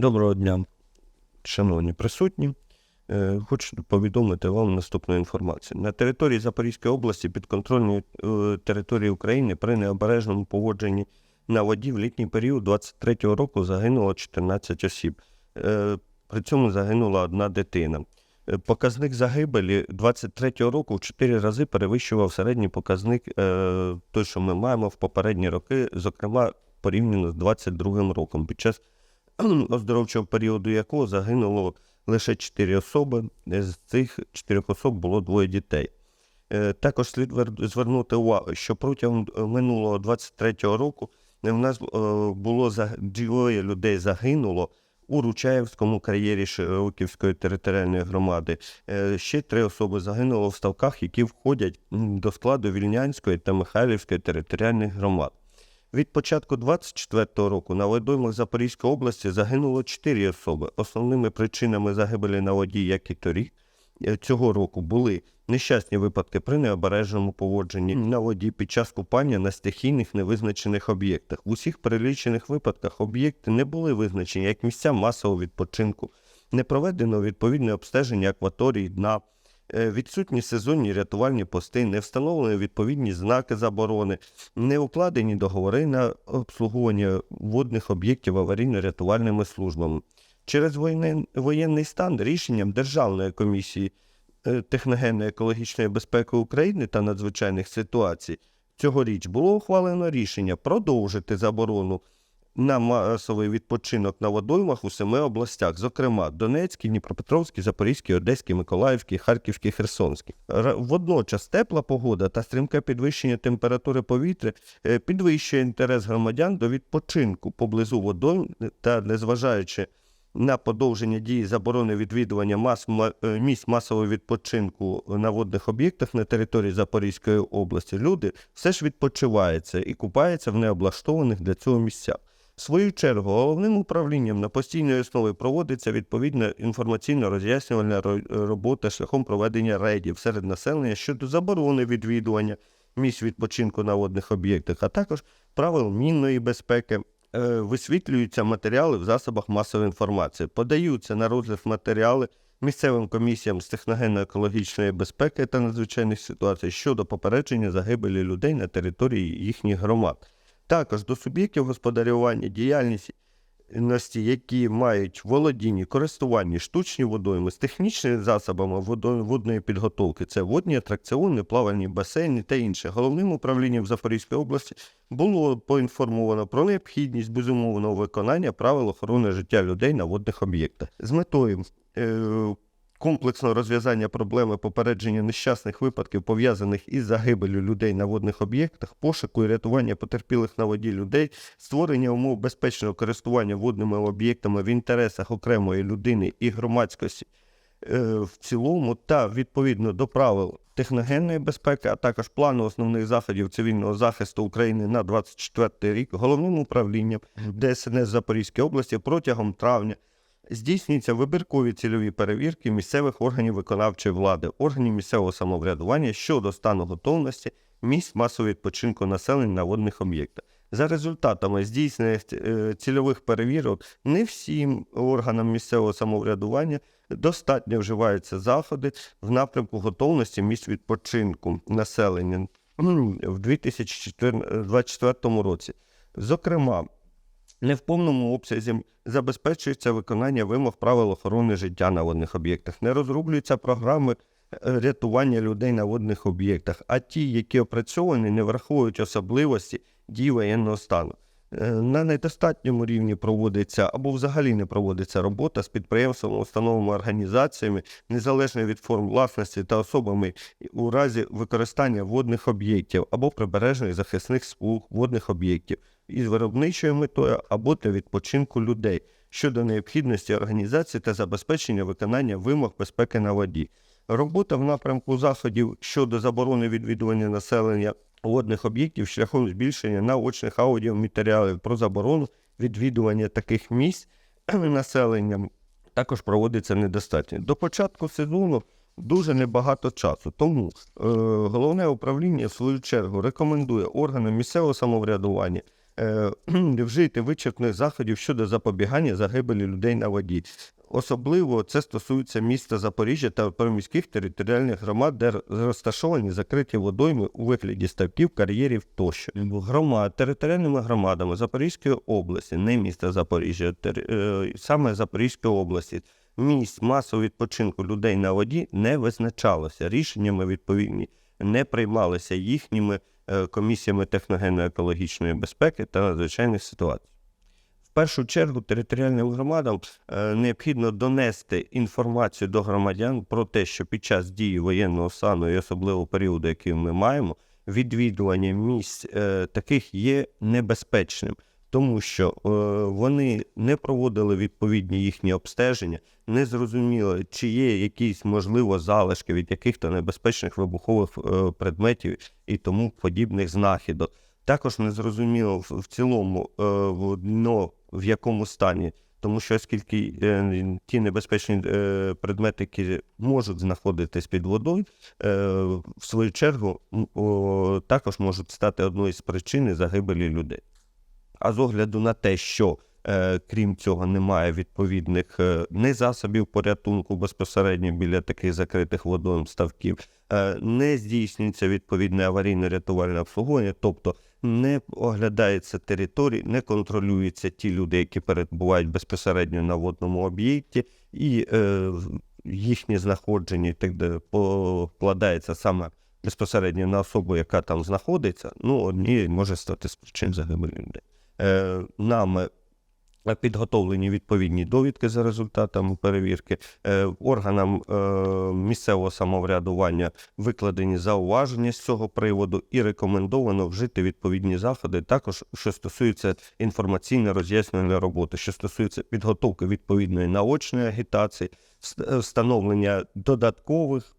Доброго дня, шановні присутні. Е, Хочу повідомити вам наступну інформацію. На території Запорізької області підконтрольної е, території України при необережному поводженні на воді в літній період 23-го року загинуло 14 осіб. Е, При цьому загинула одна дитина. Показник загибелі 23-го року в 4 рази перевищував середній показник, той, що ми маємо в попередні роки, зокрема порівняно з 22-м роком. Під час оздоровчого періоду якого загинуло лише 4 особи. З цих 4 особ було двоє дітей. Е, Також слід звернути увагу, що протягом е, минулого 23-го року в нас е, було двоє людей загинуло у Ручаєвському кар'єрі Широківської територіальної громади. Е, Ще три особи загинуло в ставках, які входять до складу Вільнянської та Михайлівської територіальних громад. Від початку 24-го року на водоймах Запорізької області загинуло 4 особи. Основними причинами загибелі на воді, як і торік, е, цього року були нещасні випадки при необережному поводженні на воді під час купання на стихійних невизначених об'єктах. В усіх перелічених випадках об'єкти не були визначені як місця масового відпочинку, не проведено відповідне обстеження акваторії дна, відсутні сезонні рятувальні пости, не встановлені відповідні знаки заборони, не укладені договори на обслуговування водних об'єктів аварійно-рятувальними службами. Через воєнний, воєнний стан рішенням Державної комісії е, техногенно-екологічної безпеки України та надзвичайних ситуацій цьогоріч було ухвалено рішення продовжити заборону на масовий відпочинок на водоймах у семи областях, зокрема Донецькій, Дніпропетровській, Запорізькій, Одеській, Миколаївській, Харківській, Херсонській. Водночас тепла погода та стрімке підвищення температури повітря е, підвищує інтерес громадян до відпочинку поблизу водойм та незважаючи на подовження дії заборони відвідування мас, ма- е, місць масового відпочинку на водних об'єктах на території Запорізької області, люди все ж відпочиваються і купаються в необлаштованих для цього місцях. Свою чергу, головним управлінням на постійній основі проводиться відповідна інформаційно-роз'яснювальна робота шляхом проведення рейдів серед населення щодо заборони відвідування місць відпочинку на водних об'єктах, а також правил мінної безпеки. Е, Висвітлюються матеріали в засобах масової інформації, подаються на розгляд матеріали місцевим комісіям з техногенно-екологічної безпеки та надзвичайних ситуацій щодо попередження загибелі людей на території їхніх громад. Також до суб'єктів господарювання діяльності, які мають володіння, користування штучні водойми з технічними засобами водної підготовки, це водні атракціони, плавальні басейни та інше. Головним управлінням Запорізької області було поінформовано про необхідність безумовного виконання правил охорони життя людей на водних об'єктах з метою. Е- Комплексного розв'язання проблеми попередження нещасних випадків, пов'язаних із загибелю людей на водних об'єктах, пошуку і рятування потерпілих на воді людей, створення умов безпечного користування водними об'єктами в інтересах окремої людини і громадськості е, в цілому, та відповідно до правил техногенної безпеки, а також плану основних заходів цивільного захисту України на 24 рік, головним управлінням ДСНС Запорізької області протягом травня здійснюються вибіркові цільові перевірки місцевих органів виконавчої влади, органів місцевого самоврядування щодо стану готовності місць масового відпочинку населення на водних об'єктах. За результатами здійснення е, цільових перевірок не всім органам місцевого самоврядування достатньо вживаються заходи в напрямку готовності місць відпочинку населення в 2024 році. Зокрема, не в повному обсязі забезпечується виконання вимог правил охорони життя на водних об'єктах, не розроблюються програми е, рятування людей на водних об'єктах, а ті, які опрацьовані, не враховують особливості дій воєнного стану. Е, На недостатньому рівні проводиться або взагалі не проводиться робота з підприємствами, установами, організаціями, незалежно від форм власності та особами у разі використання водних об'єктів або прибережних захисних смуг водних об'єктів із виробничою метою або для відпочинку людей щодо необхідності організації та забезпечення виконання вимог безпеки на воді. Робота в напрямку заходів щодо заборони відвідування населення водних об'єктів шляхом збільшення наочних аудіоматеріалів про заборону відвідування таких місць населенням також проводиться недостатньо. До початку сезону дуже небагато часу. Тому е, головне управління, в свою чергу, рекомендує органам місцевого самоврядування е, вжити вичерпних заходів щодо запобігання загибелі людей на воді. Особливо це стосується міста Запоріжжя та приміських територіальних громад, де розташовані закриті водойми у вигляді ставків, кар'єрів тощо. Громад територіальними громадами Запорізької області, не міста Запоріжжя, тери- е, саме Запорізької області. Місць масового відпочинку людей на воді не визначалося. Рішеннями відповідні не приймалися їхніми е, комісіями техногенно-екологічної безпеки та надзвичайних ситуацій. Першу чергу територіальним громадам е, необхідно донести інформацію до громадян про те, що під час дії воєнного стану і особливо періоду, який ми маємо, відвідування місць е, таких є небезпечним, тому що е, вони не проводили відповідні їхні обстеження, не зрозуміло, чи є якісь можливо залишки від яких-то небезпечних вибухових е, предметів і тому подібних знахідок. Також не зрозуміло в, цілому е, дно в якому стані, тому що оскільки е, ті небезпечні е, предмети, які можуть знаходитись під водою, е, в свою чергу о, також можуть стати одною з причин загибелі людей. А з огляду на те, що е, крім цього немає відповідних е, не засобів порятунку безпосередньо біля таких закритих водойм ставків, е, не здійснюється відповідне аварійно-рятувальне обслуговування, тобто не оглядається територій, не контролюються ті люди, які перебувають безпосередньо на водному об'єкті, і е, їхнє знаходження так де покладається саме безпосередньо на особу, яка там знаходиться, ну, однією може стати з причин загибелі людей. Е, нами підготовлені відповідні довідки за результатами перевірки. Е, органам е, місцевого самоврядування викладені зауваження з цього приводу і рекомендовано вжити відповідні заходи, також що стосується інформаційно-роз'яснювальної роботи, що стосується підготовки відповідної наочної агітації, е, встановлення додаткових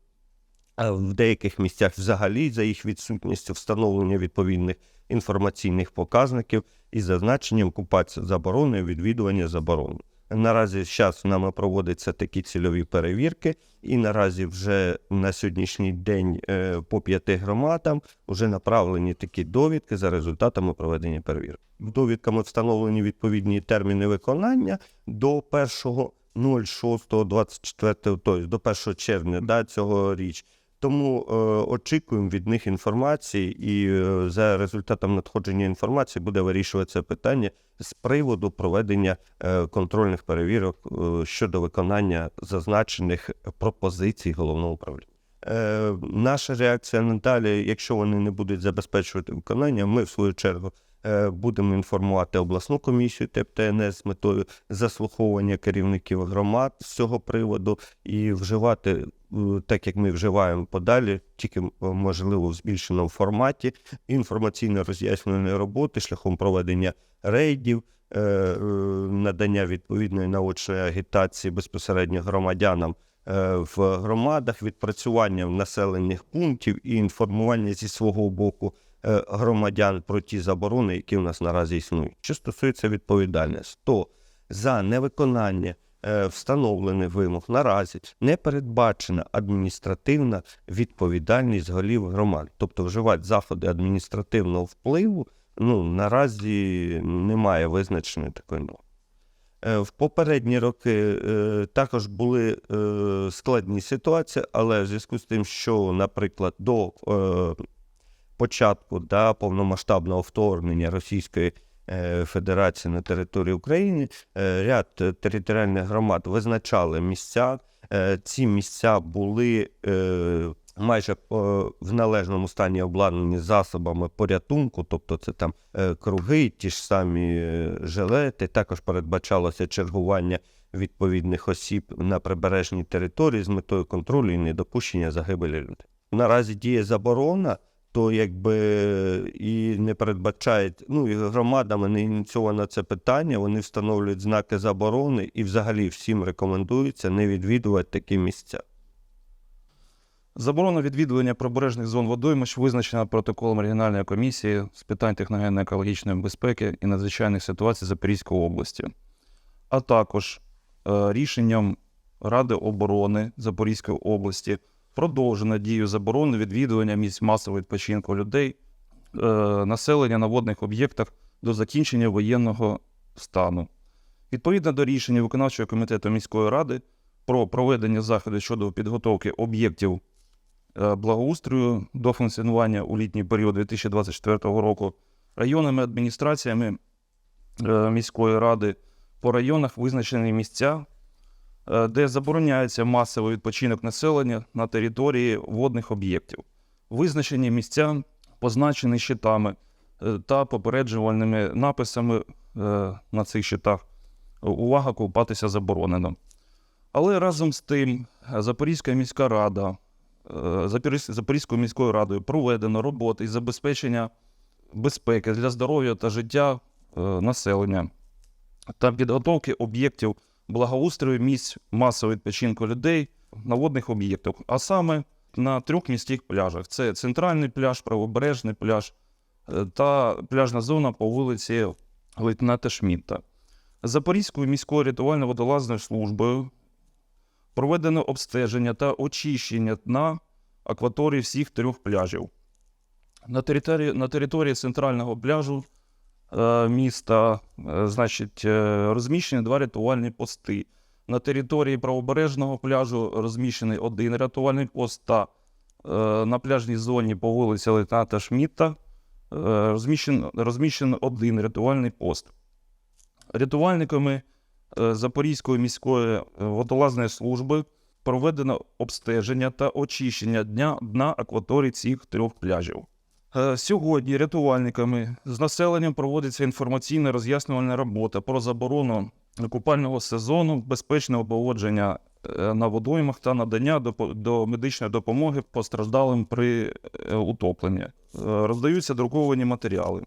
в деяких місцях взагалі за їх відсутністю встановлення відповідних інформаційних показників із зазначенням купація заборони, відвідування заборони. Наразі зараз нами проводяться такі цільові перевірки, і наразі вже на сьогоднішній день е, по п'яти громадам вже направлені такі довідки за результатами проведення перевірок. Довідками встановлені відповідні терміни виконання до 1.06.24, тобто до 1 червня да, цього річ. Тому е, очікуємо від них інформації, і е, за результатом надходження інформації буде вирішуватися питання з приводу проведення е, контрольних перевірок е, щодо виконання зазначених пропозицій головного управління. Е, наша реакція надалі, якщо вони не будуть забезпечувати виконання, ми в свою чергу е, будемо інформувати обласну комісію ТЕП-ТНС з метою заслуховування керівників громад з цього приводу і вживати, так як ми вживаємо подалі, тільки можливо в збільшеному форматі інформаційно-роз'яснювальної роботи шляхом проведення рейдів, е, е, надання відповідної наочної агітації безпосередньо громадянам е, в громадах, відпрацювання населених пунктів і інформування зі свого боку громадян про ті заборони, які у нас наразі існують. Що стосується відповідальності, то за невиконання встановлених вимог наразі не передбачена адміністративна відповідальність голів громад, тобто вживати заходи адміністративного впливу. Ну наразі немає визначеної такої норми. Е, В попередні роки е, також були е, складні ситуації, але в зв'язку з тим, що, наприклад, до е, початку да, повномасштабного вторгнення Російської е, Федерації на територію України е, ряд е, територіальних громад визначали місця. Е, Ці місця були е, майже е, в належному стані обладнані засобами порятунку, тобто це там е, круги, ті ж самі е, жилети. Також передбачалося чергування відповідних осіб на прибережній території з метою контролю і недопущення загибелі людей. Наразі діє заборона, то якби і не передбачають, ну і громадами не ініційовано це питання, вони встановлюють знаки заборони і взагалі всім рекомендується не відвідувати такі місця. Заборона відвідування прибережних зон водоймищ визначена протоколом регіональної комісії з питань техногенно-екологічної безпеки і надзвичайних ситуацій Запорізької області, а також е, рішенням Ради оборони Запорізької області продовжено дію заборони відвідування місць масового відпочинку людей, е, населення на водних об'єктах до закінчення воєнного стану. Відповідно до рішення виконавчого комітету міської ради про проведення заходів щодо підготовки об'єктів е, благоустрою до функціонування у літній період 2024 року районними адміністраціями е, міської ради по районах визначені місця, де забороняється масовий відпочинок населення на території водних об'єктів. Визначені місця позначені щитами е, та попереджувальними написами е, на цих щитах. Увага купатися заборонено. Але разом з тим е, Запорізька міська рада, е, Запорізькою міською радою проведено роботи із забезпечення безпеки для здоров'я та життя е, населення та підготовки об'єктів благоустрою місць масового відпочинку людей на водних об'єктах, а саме на трьох міських пляжах: це центральний пляж, правобережний пляж е, та пляжна зона по вулиці Лейтенанта Шмідта. Запорізькою міською рятувально-водолазною службою проведено обстеження та очищення дна акваторії всіх трьох пляжів. На території, на території центрального пляжу міста е, значить, е, розміщені два рятувальні пости. На території правобережного пляжу розміщений один рятувальний пост та е, на пляжній зоні по вулиці Лейтенанта Шмідта е, розміщено, розміщено один рятувальний пост. Рятувальниками е, Запорізької міської е, водолазної служби проведено обстеження та очищення дня, дна акваторії цих трьох пляжів. Е, Сьогодні рятувальниками з населенням проводиться інформаційна роз'яснювальна робота про заборону купального сезону, безпечне поводження е, на водоймах та надання до медичної допомоги постраждалим при е, утопленні. Роздаються друковані матеріали.